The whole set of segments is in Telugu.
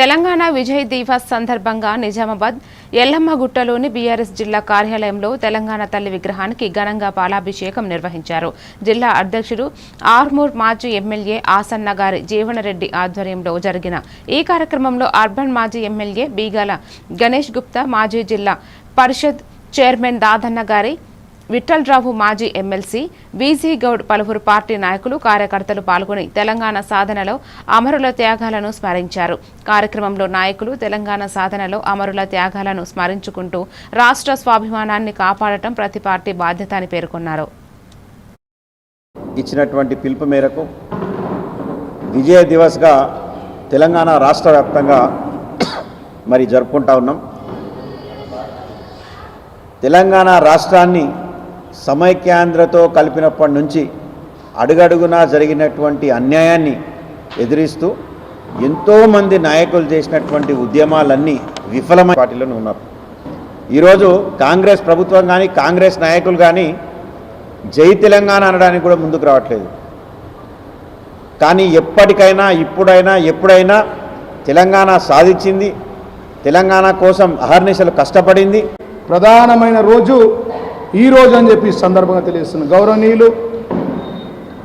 తెలంగాణ విజయ్ దివస్ సందర్భంగా నిజామాబాద్ ఎల్లమ్మగుట్టలోని బీఆర్ఎస్ జిల్లా కార్యాలయంలో తెలంగాణ తల్లి విగ్రహానికి ఘనంగా పాలాభిషేకం నిర్వహించారు. జిల్లా అధ్యక్షుడు ఆర్మూర్ మాజీ ఎమ్మెల్యే ఆసన్న గారి జీవనరెడ్డి ఆధ్వర్యంలో జరిగిన ఈ కార్యక్రమంలో అర్బన్ మాజీ ఎమ్మెల్యే బీగాల గణేష్ గుప్తా మాజీ జిల్లా పరిషత్ చైర్మన్ దాదన్న గారి విఠలరావు మాజీ ఎమ్మెల్సీ బీజీ గౌడ్ పలువురు పార్టీ నాయకులు కార్యకర్తలు పాల్గొని తెలంగాణ సాధనలో అమరుల త్యాగాలను స్మరించారు. కార్యక్రమంలో నాయకులు తెలంగాణ సాధనలో అమరుల త్యాగాలను స్మరించుకుంటూ రాష్ట్ర స్వాభిమానాన్ని కాపాడటం ప్రతి పార్టీ బాధ్యత అని పేర్కొన్నారు. ఇచ్చినటువంటి పిలుపు మేరకు విజయ దివస్గా తెలంగాణ రాష్ట్ర వ్యాప్తంగా మరి జరుపుకుంటా ఉన్నాం. తెలంగాణ రాష్ట్రాన్ని సమైక్యాంధ్రతో కలిపినప్పటి నుంచి అడుగడుగునా జరిగినటువంటి అన్యాయాన్ని ఎదిరిస్తూ ఎంతోమంది నాయకులు చేసినటువంటి ఉద్యమాలన్నీ విఫలమైన పార్టీలోనే ఉన్నారు. ఈరోజు కాంగ్రెస్ ప్రభుత్వం కానీ కాంగ్రెస్ నాయకులు కానీ జై తెలంగాణ అనడానికి కూడా ముందుకు రావట్లేదు. కానీ ఎప్పటికైనా ఇప్పుడైనా ఎప్పుడైనా తెలంగాణ సాధించింది. తెలంగాణ కోసం అహర్నిశలు కష్టపడింది. ప్రధానమైన రోజు ఈ రోజు అని చెప్పి సందర్భంగా తెలియజేస్తున్నాను గౌరవనీయులు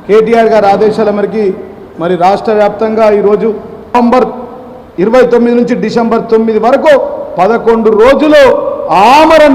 కేటీఆర్ గారి ఆదేశాల మేరకు మరి రాష్ట్ర వ్యాప్తంగా ఈరోజు నవంబర్ ఇరవై తొమ్మిది నుంచి డిసెంబర్ తొమ్మిది వరకు పదకొండు రోజులు ఆమరణ